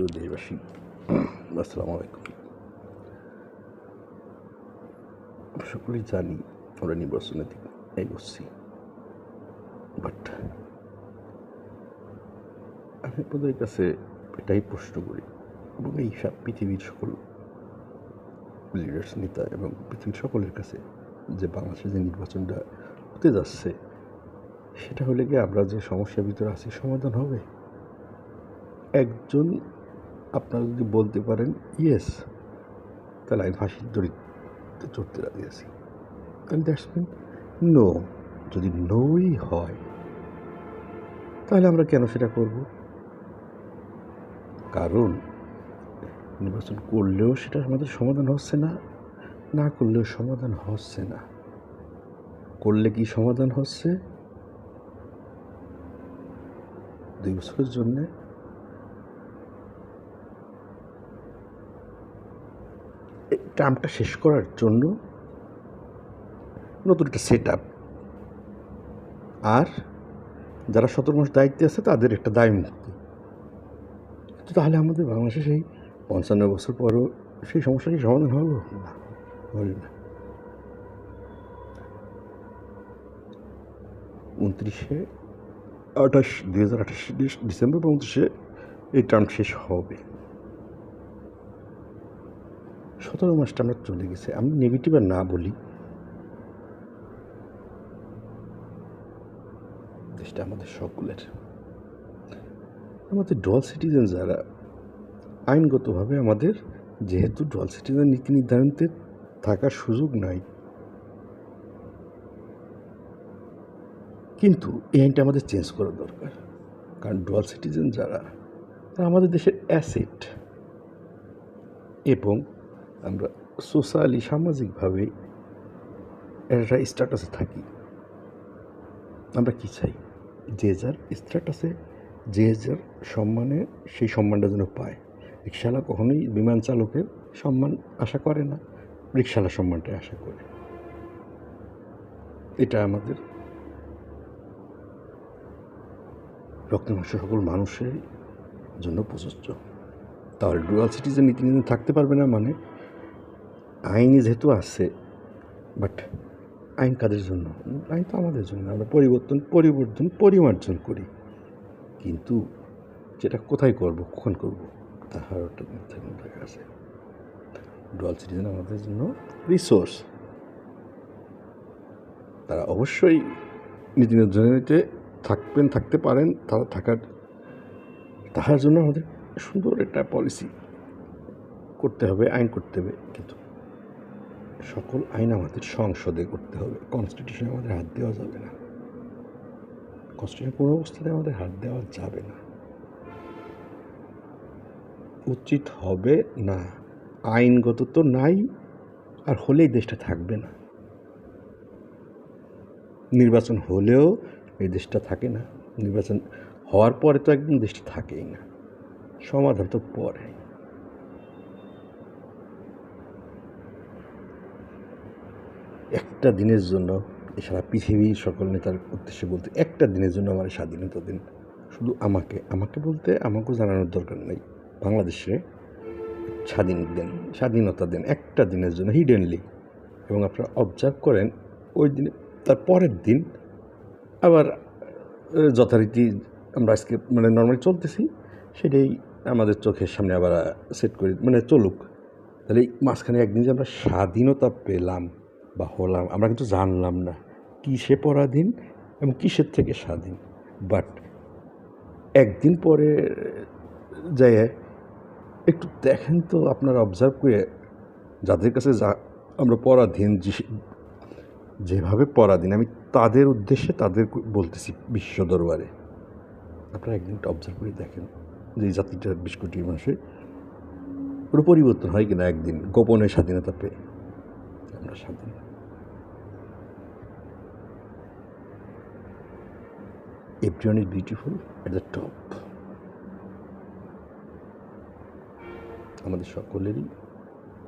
প্রিয় দেশবাসী, আসসালামু আলাইকুম। সকলেই জানি আমরা নির্বাচনের দিকে এগোচ্ছি বাট আমি আপনাদের কাছে এটাই প্রশ্ন করি, এবং এই সব পৃথিবীর সকল লিডার্স নেতা এবং পৃথিবীর সকলের কাছে যে বাংলাদেশে যে নির্বাচনটা হতে যাচ্ছে, সেটা হলে কি আমরা যে সমস্যার ভিতরে আছি, সমাধান হবে? একজন আপনারা যদি বলতে পারেন, ইয়েস, তাহলে আমি ফাঁসির দড়িতে চড়তে রাজি আছি। তাহলে দ্যাটস মিন নো যদি নোই হয়, তাহলে আমরা কেন সেটা করব? কারণ নির্বাচন করলেও সেটা আমাদের সমাধান হচ্ছে না না করলেও সমাধান হচ্ছে না। করলে কি সমাধান হচ্ছে? দুই বছরের জন্যে টার্মটা শেষ করার জন্য নতুন একটা সেট আপ আর যারা সতেরো মাস দায়িত্বে আছে, তাদের একটা দায় মুক্তি। তো তাহলে আমাদের বাংলাদেশে সেই পঞ্চান্ন বছর পরও সেই সমস্যার কি সমাধান হলো? না, হল না। উনত্রিশে আঠাশ, দুই হাজার আঠাশ ডিসেম্বর বা উনত্রিশে এই টার্ম শেষ হবে। সতেরো মাসটা আমরা চলে গেছে। আমি নেগেটিভ আর না বলি। দেশটা আমাদের সকলের। আমাদের ডল সিটিজেন যারা, আইনগতভাবে আমাদের যেহেতু ডল সিটিজেন নীতি নির্ধারণতে থাকার সুযোগ নাই। কিন্তু এই আইনটা আমাদের চেঞ্জ করা দরকার। কারণ ডুয়াল সিটিজেন যারা, তারা আমাদের দেশের অ্যাসেট এবং আমরা সোশ্যালি, সামাজিকভাবে একটা স্ট্যাটাসে থাকি। আমরা কি চাই? যে যার স্ট্যাটাসে যে যার সম্মানে সেই সম্মানটা যেন পায়। রিক্সাওয়ালা কখনোই বিমান চালকের সম্মান আশা করে না রিক্সাওয়ালা সম্মানটাই আশা করে। এটা আমাদের রক্তমাংস সকল মানুষের জন্য প্রযোজ্য। তাহলে ডুয়াল সিটিজেন নীতি থাকতে পারবে না মানে আইন যেহেতু আছে বাট আইন কাদের জন্য? আইন তো আমাদের জন্য, আমরা পরিবর্তন পরিবর্তন, পরিমার্জন করি। কিন্তু যেটা কোথায় করব, কখন করব তাহার একটা মাথায় আছে। ডুয়াল সিটিজেন আমাদের জন্য রিসোর্স তারা অবশ্যই নীতি নির্ধারণীতে থাকবেন, থাকতে পারেন, তারা থাকার তাহার জন্য আমাদের সুন্দর একটা পলিসি করতে হবে, আইন করতে হবে। কিন্তু সকল আইন আমাদের সংসদে করতে হবে। কনস্টিটিউশনে আমাদের হাত দেওয়া যাবে না। কনস্টিটিউশন কোনো অবস্থাতে আমাদের হাত দেওয়া যাবে না। উচিত হবে না। আইনগত তো নাই, আর হলেই দেশটা থাকবে না। নির্বাচন হলেও এই দেশটা থাকে না। নির্বাচন হওয়ার পরে তো একদম দেশটা থাকেই না। সমাধান তো পরে। একটা দিনের জন্য সারা পৃথিবীর সকল নেতার উদ্দেশ্যে বলতে, একটা দিনের জন্য আমার স্বাধীনতা দিন। শুধু আমাকে আমাকে বলতে আমাকেও জানানোর দরকার নেই। বাংলাদেশে স্বাধীন দেন, স্বাধীনতা দেন, একটা দিনের জন্য হিডেনলি এবং আপনারা অবজার্ভ করেন, ওই দিনে, তার পরের দিন আবার যথারীতি আমরা আজকে মানে নর্মালি চলতেছি, সেটাই আমাদের চোখের সামনে আবার সেট করি মানে চলুক। তাহলে মাঝখানে একদিন যে আমরা স্বাধীনতা পেলাম। বা হলাম, আমরা কিন্তু জানলাম না কিসে পরাধীন এবং কিসের থেকে স্বাধীন। বাট একদিন পরে যাই একটু দেখেন তো আপনারা অবজার্ভ করে, যাদের কাছে যা, আমরা পরাধীন যেভাবে পরাধীন, আমি তাদের উদ্দেশ্যে তাদের বলতেছি বিশ্ব দরবারে। আপনারা একদিনটা অবজার্ভ করে দেখেন যে এই জাতিটা বিশ কোটি মানুষের পুরো পরিবর্তন হয় কিনা একদিন, গোপনে স্বাধীনতা পেয়ে। আমরা স্বাধীন। Everyone is beautiful at the top আমাদের সকলেরই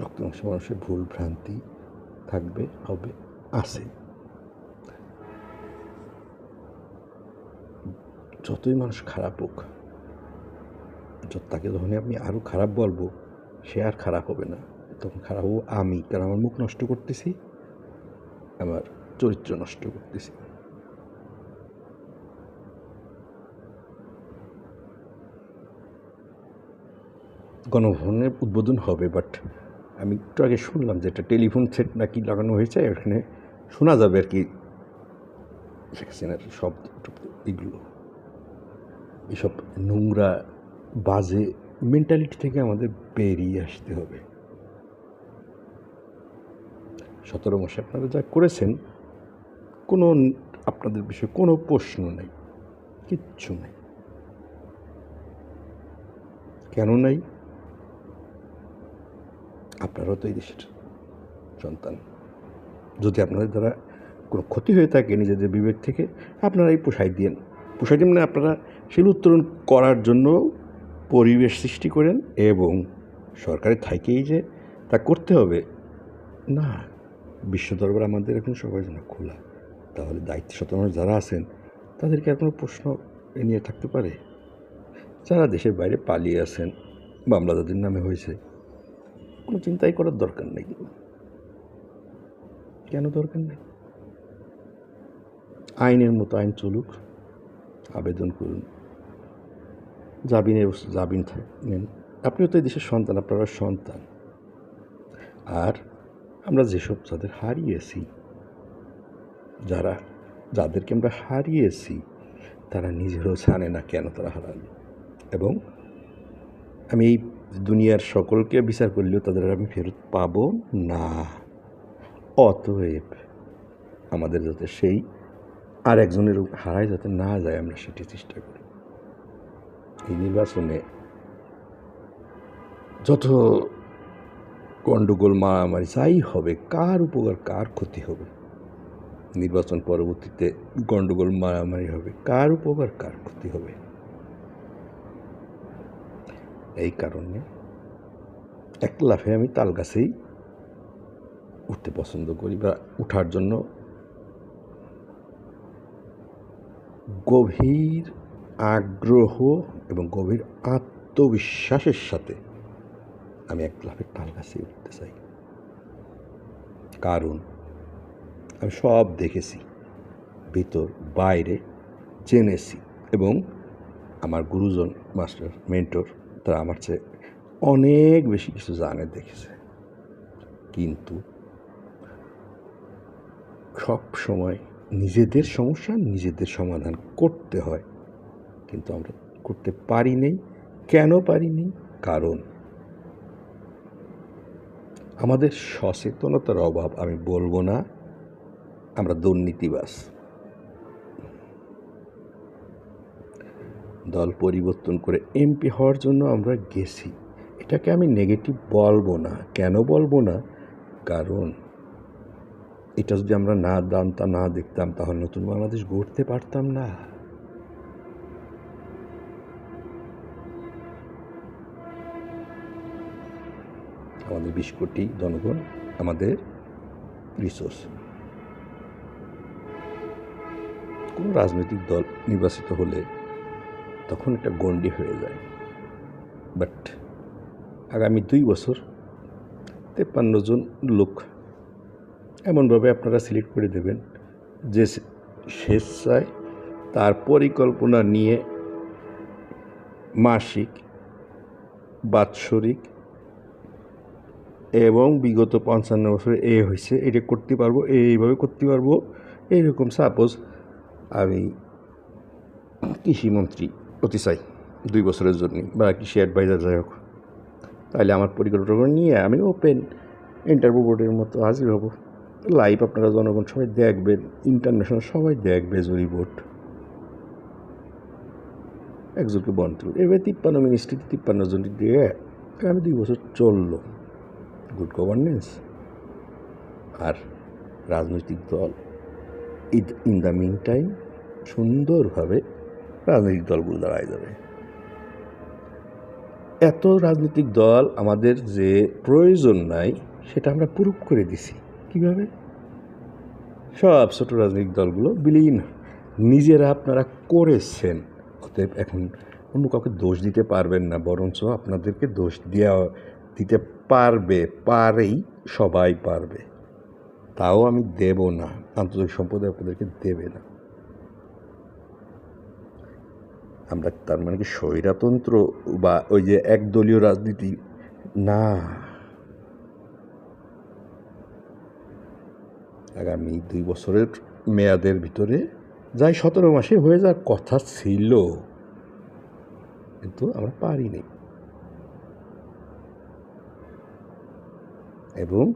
রক্তাংশ মানুষের ভুল ভ্রান্তি থাকবে, হবে, আছে। যতই মানুষ খারাপ হোক য- তাকে যখন আমি আরও খারাপ বলব, সে আর খারাপ হবে না। তখন খারাপ হব আমি, কারণ আমার মুখ নষ্ট করতেছি, আমার চরিত্র নষ্ট করতেছি। গণভবনের উদ্বোধন হবে বাট আমি একটু আগে শুনলাম যে একটা টেলিফোন সেট নাকি লাগানো হয়েছে, এখানে শোনা যাবে আর কি শেখ হাসিনার শব্দ এগুলো। এসব নোংরা বাজে মেন্টালিটি থেকে আমাদের বেরিয়ে আসতে হবে। সতেরো মাসে আপনারা যা করেছেন, কোনো আপনাদের বিষয়ে কোনো প্রশ্ন নেই, কিচ্ছু নেই। কেন নাই? আপনারাও তো এই দেশের সন্তান। যদি আপনাদের দ্বারা কোনো ক্ষতি হয়ে থাকে নিজেদের বিবেক থেকে আপনারাই পোষাই দিন পোষাই দিন মানে আপনারা শিল উত্তোলন করার জন্য পরিবেশ সৃষ্টি করেন এবং সরকারের থাকেই যে তা করতে হবে, না, বিশ্ব দরবার আমাদের এখন সবার জন্য খোলা। তাহলে দায়িত্ব শতমাস যারা আছেন, তাদেরকে আর কোনো প্রশ্ন এ নিয়ে থাকতে পারে? যারা দেশের বাইরে পালিয়ে আছেন মামলা যাদের নামে হয়েছে কোনো চিন্তাই করার দরকার নেই। কেন দরকার নেই? আইনের মতো আইন চলুক, আবেদন করুন। জাবিনের জাবিন থাকেন আপনিও তো এই দেশের সন্তান, আপনারা সন্তান। আর আমরা যেসব যাদের হারিয়েছি, যারা, যাদেরকে আমরা হারিয়েছি, তারা নিজেরও জানে না কেন তারা হারালো। এবং আমি এই দুনিয়ার সকলকে বিচার করলেও তাদের আমি ফেরত পাবো না। অতএব আমাদের যাতে সেই আর একজনের হারায় যাতে না যায়, আমরা সেটি চেষ্টা করি। এই নির্বাচনে যত গণ্ডগোল মারামারি যাই হবে, কার উপকার, কার ক্ষতি হবে? নির্বাচন পরবর্তীতে গণ্ডগোল মারামারি হবে, কার উপকার, কার ক্ষতি হবে? এই কারণে এক লাফে আমি তাল গাছেই উঠতে পছন্দ করি বা উঠার জন্য গভীর আগ্রহ এবং গভীর আত্মবিশ্বাসের সাথে আমি এক লাফে তাল গাছে উঠতে চাই। কারণ আমি সব দেখেছি, ভিতর, বাইরে জেনেছি এবং আমার গুরুজন, মাস্টার, মেন্টর তারা আমার চেয়ে অনেক বেশি কিছু জানে, দেখেছে। কিন্তু সব সময় নিজেদের সমস্যা নিজেদের সমাধান করতে হয়। কিন্তু আমরা করতে পারি নেই। কেন পারিনি কারণ আমাদের সচেতনতার অভাব, আমি বলব না। আমরা দুর্নীতিবাস দল পরিবর্তন করে এমপি হওয়ার জন্য আমরা গেছি। এটাকে আমি নেগেটিভ বলব না। কেন বলব না? কারণ এটা যদি আমরা না জানতাম না দেখতাম, তাহলে নতুন বাংলাদেশ গড়তে পারতাম না। আমাদের বিশ কোটি জনগণ আমাদের রিসোর্স কোনো রাজনৈতিক দল নির্বাচিত হলে তখন একটা গণ্ডি হয়ে যায়। বাট আগামী দুই বছর তেপ্পান্ন জন লোক এমনভাবে আপনারা সিলেক্ট করে দেবেন যে স্বেচ্ছায় তার পরিকল্পনা নিয়ে মাসিক, বাৎসরিক এবং বিগত পঞ্চান্ন বছরে এ হয়েছে, এটা করতে পারব, এইভাবে করতে পারব, এইরকম সাপোজ আমি কৃষিমন্ত্রী হতে চাই দুই বছরের জন্য বা কৃষি অ্যাডভাইজার যাই হোক। তাহলে আমার পরিকল্পনা নিয়ে আমি ওপেন ইন্টারভিউ বোর্ডের মতো হাজির হব। লাইভ আপনারা জনগণ সবাই দেখবেন ইন্টারন্যাশনাল সবাই দেখবে জুরি বোর্ড একজনকে বন্ধ এবার তিপ্পান্ন মিনিস্ট্রি তিপ্পান্ন জন দিয়ে আমি দুই বছর চলল। গুড গভর্নেন্স আর রাজনৈতিক দল ইন দ্য মিন টাইম সুন্দরভাবে রাজনৈতিক দলগুলো দাঁড়ায় যাবে। এত রাজনৈতিক দল আমাদের যে প্রয়োজন নাই, সেটা আমরা প্রুভ করে দিছি। কীভাবে? সব ছোট রাজনৈতিক দলগুলো বিলীন। নিজেরা আপনারা করেছেন। অতএব এখন অন্য কাউকে দোষ দিতে পারবেন না, বরঞ্চ আপনাদেরকে দোষ দেওয়া দিতে পারবে, পারেই সবাই পারবে। তাও আমি দেব না। আন্তর্জাতিক সম্প্রদায় আপনাদেরকে দেবে না। আমরা তার মানে কি স্বৈরাতন্ত্র বা ওই যে একদলীয় রাজনীতি? না। আগামী দুই বছরের মেয়াদের ভিতরে যাই সতেরো মাসে হয়ে যাওয়ার কথা ছিল। কিন্তু আমরা পারিনি। এবং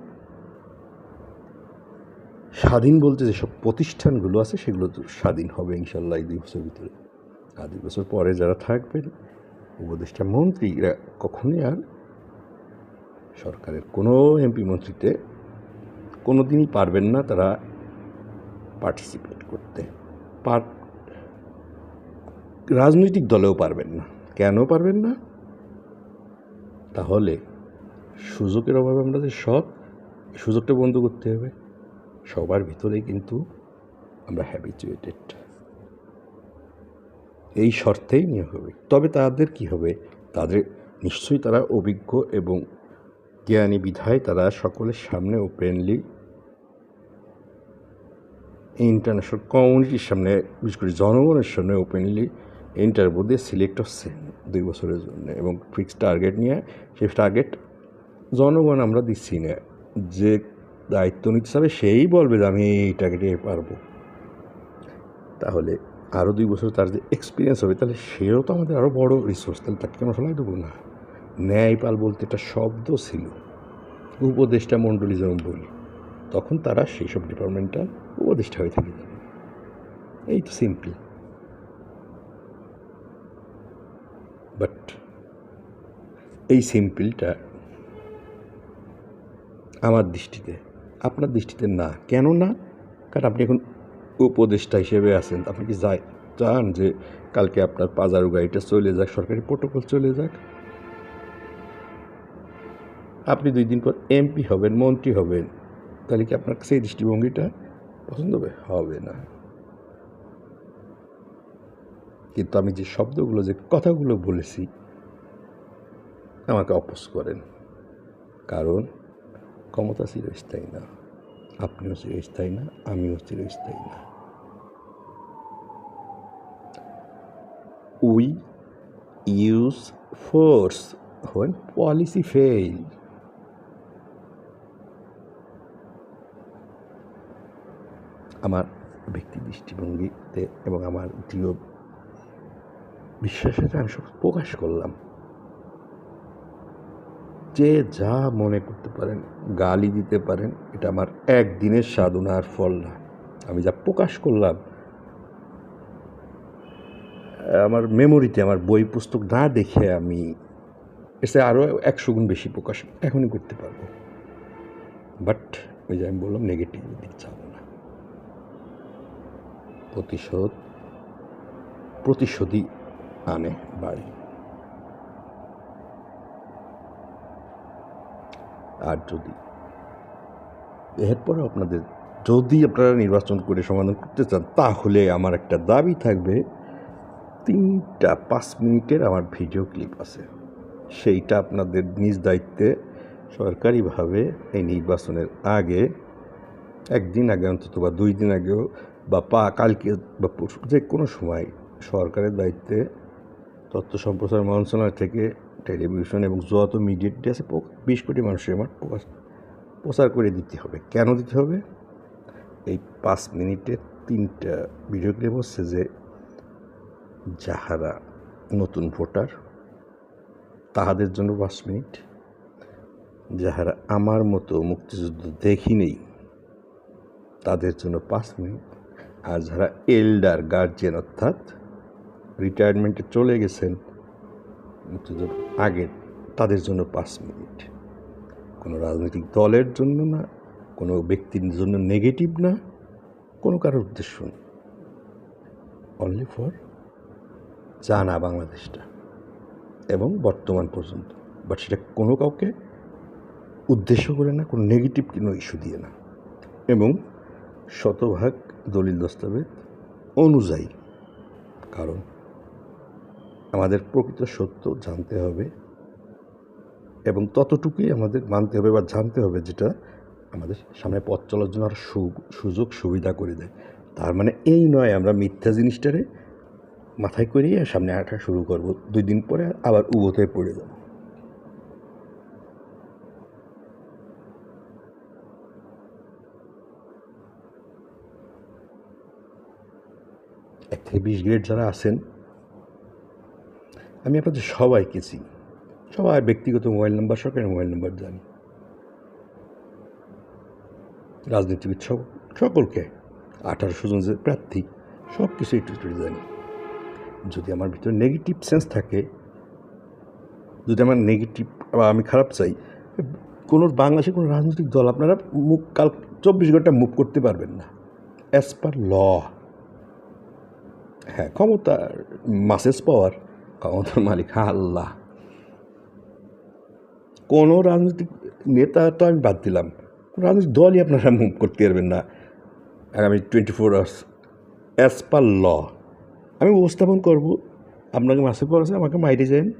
স্বাধীন বলতে যেসব প্রতিষ্ঠানগুলো আছে, সেগুলো তো স্বাধীন হবে ইনশাল্লাহ এই দুই বছরের ভিতরে। আর দুই বছর পরে যারা থাকবেন, উপদেষ্টা মন্ত্রীরা কখনোই আর সরকারের কোনো এমপি মন্ত্রীতে কোনো দিনই পারবেন না তারা পার্টিসিপেট করতে। পার রাজনৈতিক দলেও পারবেন না। কেন পারবেন না? তাহলে সুযোগের অভাবে আমরা যে সৎ, সুযোগটা বন্ধ করতে হবে। সবার ভিতরেই কিন্তু আমরা হ্যাবিচুয়েটেড এই শর্তেই নিয়োগ হবে। তবে তাদের কি হবে? তাদের, নিশ্চয়ই তারা অভিজ্ঞ এবং জ্ঞানী বিধায় তারা সকলের সামনে ওপেনলি ইন্টারন্যাশনাল কমিউনিটির সামনে, বিশেষ করে জনগণের সামনে ওপেনলি ইন্টারভিউ দিয়ে সিলেক্ট হচ্ছে দুই বছরের জন্য। এবং ফিক্সড টার্গেট নিয়ে সেই টার্গেট জনগণ আমরা দিচ্ছি না। যে দায়িত্ব নিতে হবে সেই বলবে যে, আমি এই টার্গেটে পারব। তাহলে আরও দুই বছর তার যে এক্সপিরিয়েন্স হবে, তাহলে সেও তো আমাদের আরও বড় রিসোর্স তাহলে তাকে আমরা ফেলাই দেবো না। ন্যায়পাল বলতে একটা শব্দ ছিল। উপদেষ্টা মণ্ডলী যেমন বলি, তখন তারা সেই সব ডিপার্টমেন্টাল উপদেষ্টা হয়ে থাকে। এই তো সিম্পল বাট এই সিম্পলটা আমার দৃষ্টিতে, আপনার দৃষ্টিতে না। কেন না? কারণ আপনি এখন উপদেষ্টা হিসেবে আছেন। আপনি কি যাই, চান যে কালকে আপনার পাজারু গাড়িটা চলে যাক, সরকারি প্রোটোকল চলে যাক? আপনি দুই দিন পর এমপি হবেন, মন্ত্রী হবেন, তাহলে কি আপনার সেই দৃষ্টিভঙ্গিটা পছন্দ হবে? হবে না। কিন্তু আমি যে শব্দগুলো, যে কথাগুলো বলেছি, আমাকে অপোজ করেন। কারণ ক্ষমতা চিরস্থায়ী না। আপনিও চিরস্থায়ী না, আমিও চিরস্থায়ী না। We use force when policy fail আমার ব্যক্তি দৃষ্টিভঙ্গিতে এবং আমার দৃঢ় বিশ্বাসের আমি সব প্রকাশ করলাম। যে যা মনে করতে পারেন, গালি দিতে পারেন, এটা আমার একদিনের সাধনার ফল না। আমি যা প্রকাশ করলাম আমার মেমোরিতে আমার বই পুস্তক না দেখে আমি এসে আরও একশো গুণ বেশি প্রকাশ এখনই করতে পারব। বাট ওই যে আমি বললাম নেগেটিভ দিক যাব না। প্রতিশোধ, প্রতিশোধই আনে বাড়ি। আর যদি এরপরে আপনাদের যদি আপনারা নির্বাচন করে সমাধান করতে চান, তাহলে আমার একটা দাবি থাকবে তিনটা পাঁচ মিনিটের আমার ভিডিও ক্লিপ আছে। সেইটা আপনাদের নিজ দায়িত্বে সরকারিভাবে এই নির্বাচনের আগে, একদিন আগে অন্তত বা দুই দিন আগেও বা পা, কালকে বা যে কোনো সময় সরকারের দায়িত্বে তথ্য সম্প্রচার মন্ত্রণালয় থেকে টেলিভিশন এবং যত মিডিয়া আছে বিশ কোটি মানুষের আমার প্রকাশ, প্রচার করে দিতে হবে। কেন দিতে হবে? এই পাঁচ মিনিটে তিনটা ভিডিও ক্লিপ হচ্ছে যে যাহারা নতুন ভোটার, তাহাদের জন্য পাঁচ মিনিট। যাহারা আমার মতো মুক্তিযুদ্ধ দেখি নেই তাদের জন্য পাঁচ মিনিট। আর যারা এল্ডার, গার্জিয়ান অর্থাৎ রিটায়ারমেন্টে চলে গেছেন মুক্তিযুদ্ধ আগে, তাদের জন্য পাঁচ মিনিট। কোনো রাজনৈতিক দলের জন্য না, কোনো ব্যক্তির জন্য নেগেটিভ না, কোনো কারোর উদ্দেশ্য না। অনলি ফর জানা বাংলাদেশটা এবং বর্তমান পর্যন্ত। বাট সেটা কোনো কাউকে উদ্দেশ্য করে না, কোনো নেগেটিভ কোনো ইস্যু দিয়ে না। এবং শতভাগ দলিল দস্তাবেজ অনুযায়ী। কারণ আমাদের প্রকৃত সত্য জানতে হবে এবং ততটুকুই আমাদের মানতে হবে বা জানতে হবে যেটা আমাদের সামনে পথ চলার জন্য আরও সুযোগ সুবিধা করে দেয়। তার মানে এই নয় আমরা মিথ্যা জিনিসটারে মাথায় করিয়ে সামনে হাঁটা শুরু করব। দুই দিন পরে আবার উবোতে পড়ে যাব। এক থেকে বিশ গ্রেড যারা আছেন, আমি আপনাদের সবাইকে চিনি। সবাই ব্যক্তিগত মোবাইল নাম্বার, সরকারি মোবাইল নাম্বার জানি। রাজনীতিবিদ সকলকে আঠারোশো জন যে প্রার্থী সব কিছু একটু জানি। যদি আমার ভিতরে নেগেটিভ সেন্স থাকে, যদি আমার নেগেটিভ বা আমি খারাপ চাই, কোনো বাংলাদেশের কোনো রাজনৈতিক দল আপনারা মুখ, কাল চব্বিশ ঘণ্টা মুভ করতে পারবেন না। অ্যাজ পার ল হ্যাঁ ক্ষমতার মাসেস পাওয়ার ক্ষমতার মালিক, আল্লাহ। কোনো রাজনৈতিক নেতা তো আমি বাদ দিলাম। কোনো রাজনৈতিক দলই আপনারা মুভ করতে পারবেন না। আগামী twenty four hours as per law আমি উপস্থাপন করব। আপনাকে মাসে পর আছে আমাকে মাইরে যান।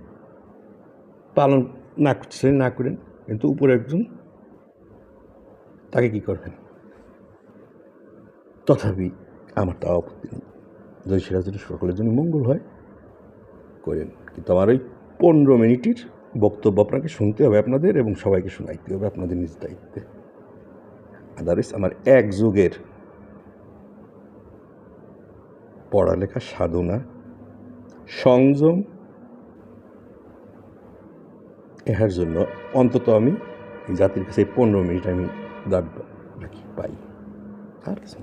পালন না করছেন না করেন, কিন্তু উপরে একজন তাকে কী করবেন? তথাপি আমার তাও আপত্তি নেই। যদি সেটা যদি সকলের জন্য মঙ্গল হয়, করেন। কিন্তু আমার ওই পনেরো মিনিটের বক্তব্য আপনাকে শুনতে হবে আপনাদের এবং সবাইকে শোনাইতে হবে আপনাদের নিজ দায়িত্বে। আদারওয়াইজ আমার এক যুগের পড়ালেখা, সাধনা, সংযম এহার জন্য অন্তত আমি জাতির কাছে পনেরো মিনিট আমি দাঁড় রাখি পাই। আর কিছু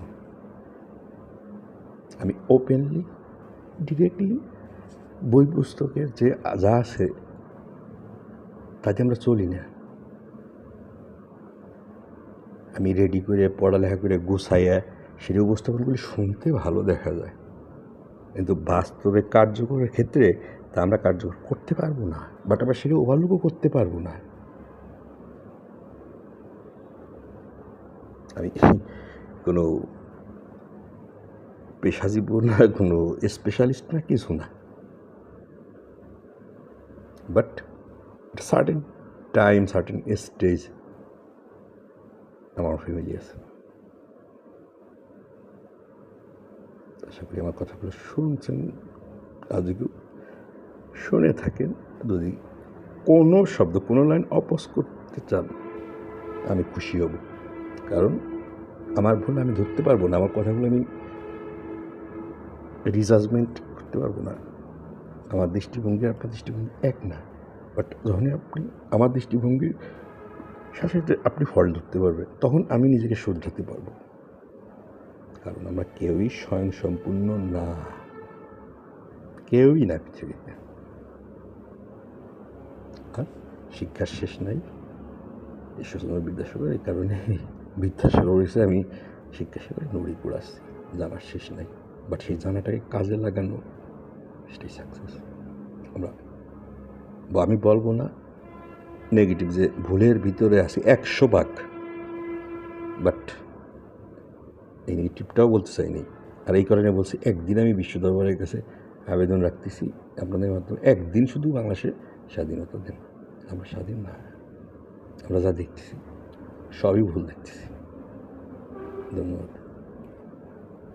আমি ওপেনলি ডিরেক্টলি বই পুস্তকের যে যা আছে, তাতে আমরা চলি না। আমি রেডি করে, পড়ালেখা করে গুছাইয়া সেই উপস্থাপনগুলি শুনতে ভালো দেখা যায়। কিন্তু বাস্তবে কার্যকরের ক্ষেত্রে তা আমরা কার্যকর করতে পারব না। বাট আমরা সেটা ওভারলুকও করতে পারব না। আমি কোনো পেশাজীবী না, কোনো স্পেশালিস্ট না, কিছু না। But certain time certain stage আমার ফ্যামিলি আছে আশা করি আমার কথাগুলো শুনছেন আজকেও শুনে থাকেন। যদি কোনো শব্দ কোনো লাইন অপোজ করতে চান, আমি খুশি হব। কারণ আমার ভুল আমি ধরতে পারব না, আমার কথাগুলো আমি রিজাজমেন্ট করতে পারব না। আমার দৃষ্টিভঙ্গি আপনার দৃষ্টিভঙ্গি এক না। বাট যখনই আপনি আমার দৃষ্টিভঙ্গির সাথে সাথে আপনি ফল ধরতে পারবেন, তখন আমি নিজেকে শুধরাতে পারব। কারণ আমরা কেউই স্বয়ং সম্পূর্ণ না। কেউই না পৃথিবীতে। আর শিক্ষার শেষ নাই। ঈশ্বরচন্দ্র বিদ্যাসাগর এই কারণে বিদ্যাসাগর হিসেবে আমি শিক্ষা সেবায় নড়ি কুড়াচ্ছি জানার শেষ নাই। বাট সেই জানাটাকে কাজে লাগানো, সেটাই সাকসেস আমরা, বা আমি বলব না নেগেটিভ যে ভুলের ভিতরে আছি, একশো ভাগ। বাট এই নেগেটিভটাও বলতে চাইনি। আর এই কারণে বলছি, একদিন আমি বিশ্ব দরবারের কাছে আবেদন রাখতেছি। আপনাদের মাধ্যমে একদিন শুধু বাংলাদেশের স্বাধীনতা দিন। আমরা স্বাধীন না। আমরা যা দেখতেছি, সবই ভুল দেখতেছি। ধন্যবাদ।